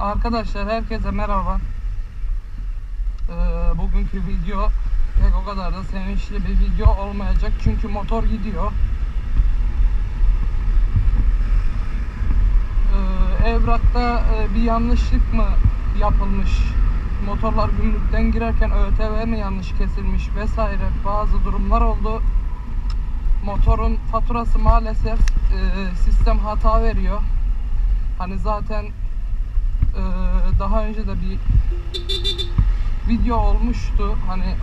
Arkadaşlar herkese merhaba. Ee, bugünkü video pek o kadar da sevinçli bir video olmayacak çünkü motor gidiyor. Ee, evrakta e, bir yanlışlık mı yapılmış? Motorlar gümrükten girerken ÖTV mi yanlış kesilmiş vesaire bazı durumlar oldu. Motorun faturası maalesef e, sistem hata veriyor. Hani zaten daha önce de bir video olmuştu. Hani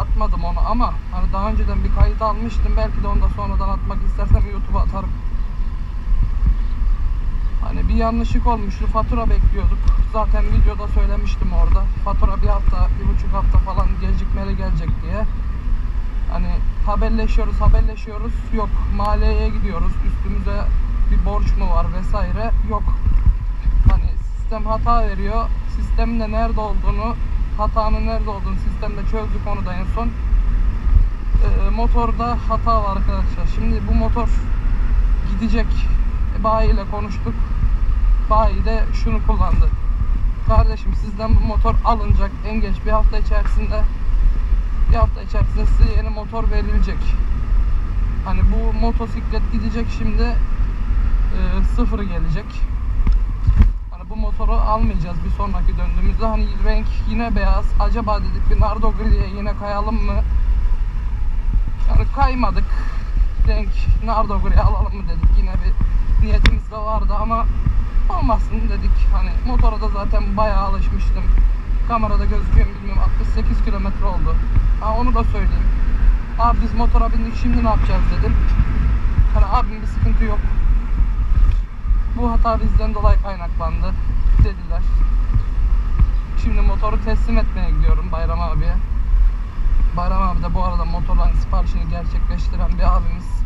atmadım onu ama hani daha önceden bir kayıt almıştım. Belki de onu da sonradan atmak istersem YouTube'a atarım. Hani bir yanlışlık olmuştu. Fatura bekliyorduk. Zaten videoda söylemiştim orada. Fatura bir hafta, bir buçuk hafta falan gecikmeli gelecek diye. Hani haberleşiyoruz, haberleşiyoruz. Yok maliyeye gidiyoruz. Üstümüze bir borç mu var vesaire. Yok. Sistem hata veriyor. Sistemin de nerede olduğunu, hatanın nerede olduğunu sistemde çözdük onu da en son. Ee, motorda hata var arkadaşlar. Şimdi bu motor gidecek. E, bayi ile konuştuk. Bayi de şunu kullandı. Kardeşim sizden bu motor alınacak en geç bir hafta içerisinde bir hafta içerisinde size yeni motor verilecek. Hani bu motosiklet gidecek şimdi e, sıfırı gelecek. Motoru almayacağız bir sonraki döndüğümüzde. Hani renk yine beyaz. Acaba dedik bir Nardo Gri'ye yine kayalım mı? Yani kaymadık. Renk Nardo Gri alalım mı dedik. Yine bir niyetimiz de vardı ama olmasın dedik. Hani motora da zaten bayağı alışmıştım. Kamerada gözüküyor mu bilmiyorum. 68 kilometre oldu. Ha onu da söyleyeyim. Abi biz motora bindik şimdi ne yapacağız dedim. Hani abim bir sıkıntı yok. Bu hata bizden dolayı kaynaklandı dediler. Şimdi motoru teslim etmeye gidiyorum Bayram abiye. Bayram abi de bu arada motorların siparişini gerçekleştiren bir abimiz.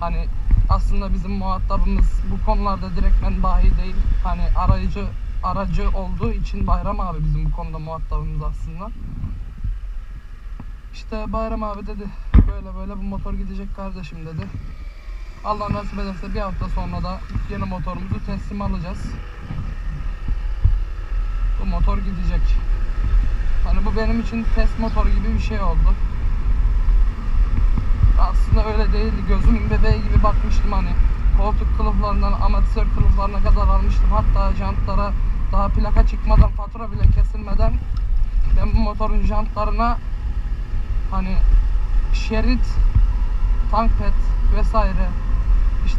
Hani aslında bizim muhatabımız bu konularda direktmen bayi değil. Hani arayıcı aracı olduğu için Bayram abi bizim bu konuda muhatabımız aslında. İşte Bayram abi dedi böyle böyle bu motor gidecek kardeşim dedi. Allah nasip ederse bir hafta sonra da yeni motorumuzu teslim alacağız. Bu motor gidecek. Hani bu benim için test motoru gibi bir şey oldu. Aslında öyle değildi. Gözümün bebeği gibi bakmıştım hani. Koltuk kılıflarından amatör kılıflarına kadar almıştım. Hatta jantlara daha plaka çıkmadan, fatura bile kesilmeden ben bu motorun jantlarına hani şerit, tank pet vesaire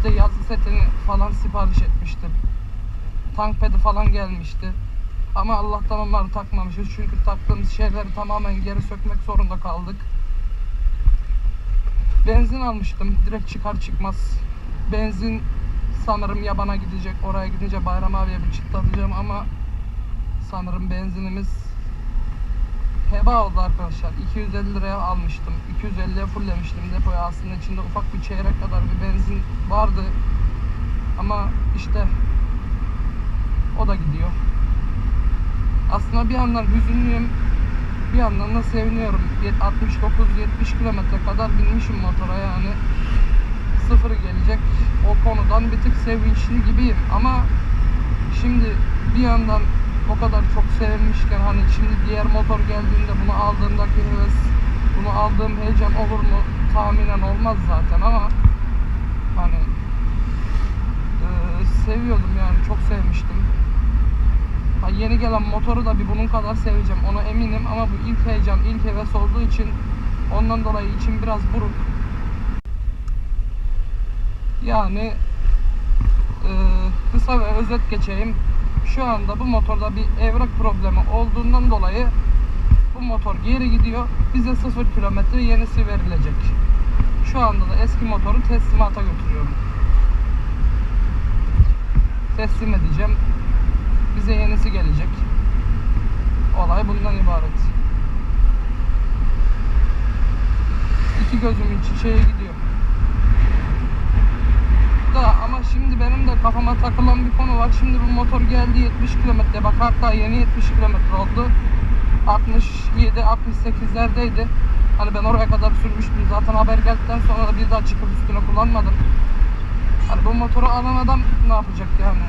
işte yazı setini falan sipariş etmiştim. Tank pedi falan gelmişti. Ama Allah'tan onları takmamışız. Çünkü taktığımız şeyleri tamamen geri sökmek zorunda kaldık. Benzin almıştım. Direkt çıkar çıkmaz. Benzin sanırım yabana gidecek. Oraya gidince Bayram abiye bir çıtlatacağım ama sanırım benzinimiz heba oldu arkadaşlar. 250 liraya almıştım. 250'ye fulllemiştim depoya. Aslında içinde ufak bir çeyrek kadar bir benzin vardı. Ama işte o da gidiyor. Aslında bir yandan hüzünlüyüm. Bir yandan da seviniyorum. 69-70 kilometre kadar binmişim motora yani. Sıfır gelecek. O konudan bir tık sevinçli gibiyim. Ama şimdi bir yandan o kadar çok sevinmişken hani şimdi diğer motor geldiğinde bunu aldığımdaki heves, bunu aldığım heyecan olur mu tahminen olmaz zaten ama hani e, seviyordum yani çok sevmiştim. Ha, yeni gelen motoru da bir bunun kadar seveceğim ona eminim ama bu ilk heyecan, ilk heves olduğu için ondan dolayı içim biraz buruk. Yani e, kısa ve özet geçeyim. Şu anda bu motorda bir evrak problemi olduğundan dolayı bu motor geri gidiyor. Bize 0 kilometre yenisi verilecek. Şu anda da eski motoru teslimata götürüyorum. Teslim edeceğim. Bize yenisi gelecek. Olay bundan ibaret. İki gözümün çiçeği gidiyor. Da ama şimdi benim de kafama takılan bir konu var. Şimdi bu motor geldi 70 kilometre. Bak hatta yeni 70 kilometre oldu. 67 68'lerdeydi. Hani ben oraya kadar sürmüştüm. Zaten haber geldikten sonra da bir daha çıkıp üstüne kullanmadım. Hani bu motoru alan adam ne yapacak yani?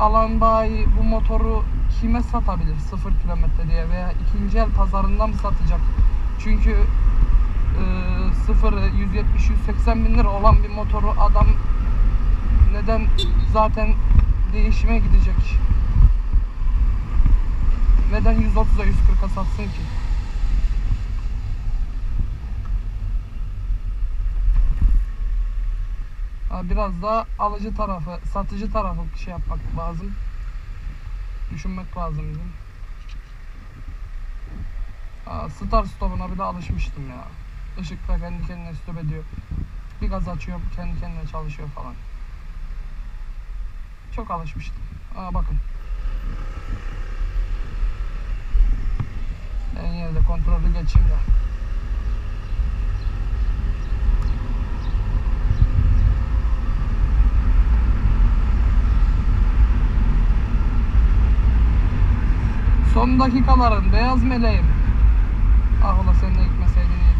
alan bayi bu motoru kime satabilir 0 kilometre diye veya ikinci el pazarında mı satacak? Çünkü e, sıfırı 170-180 bin lira olan bir motoru adam neden zaten değişime gidecek? Neden 130'a 140'a satsın ki? Biraz da alıcı tarafı, satıcı tarafı şey yapmak lazım. Düşünmek lazım. Ha, Star stopuna bile alışmıştım ya. Işıkta kendi kendine stop ediyor. Bir gaz açıyor, kendi kendine çalışıyor falan. Çok alışmıştım. Aa bakın. Ben yine de kontrolü geçeyim de. Son dakikaların beyaz meleğim. Ah ola sen de gitmeseydin iyiydi.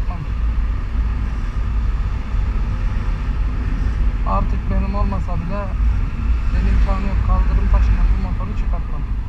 kapmam. Artık benim olmasa bile benim imkanı yok. Kaldırım taşına bu motoru çıkartmam.